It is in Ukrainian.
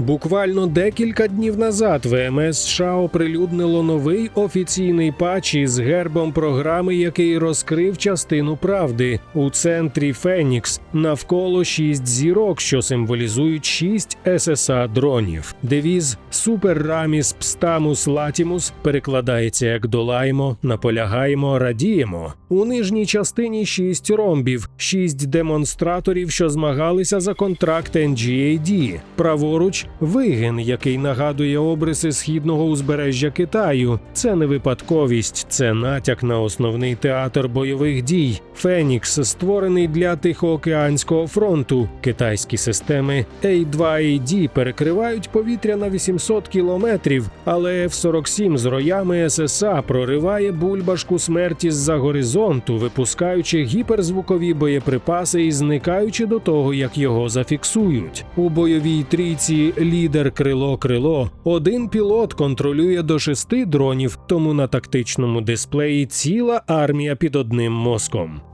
Буквально декілька днів назад ВМС США оприлюднило новий офіційний патч із гербом програми, який розкрив частину правди у центрі Фенікс навколо шість зірок, що символізують шість ССА дронів. Девіз Супер Раміс Пстамус Латімус перекладається як долаємо, наполягаємо, радіємо. У нижній частині шість ромбів, шість демонстраторів, що змагалися за контракт NGAD. Праворуч вигин, який нагадує обриси східного узбережжя Китаю. Це не випадковість, це натяк на основний театр бойових дій. Фенікс створений для Тихоокеанського фронту. Китайські системи A2AD перекривають повітря на 800 кілометрів, але F-47 з роями ССА прориває бульбашку смерті з-за горизонту, випускаючи гіперзвукові боєприпаси і зникаючи до того, як його зафіксують. У бойовій трійці лідер крило крило. Один пілот контролює до шести дронів, тому на тактичному дисплеї ціла армія під одним мозком.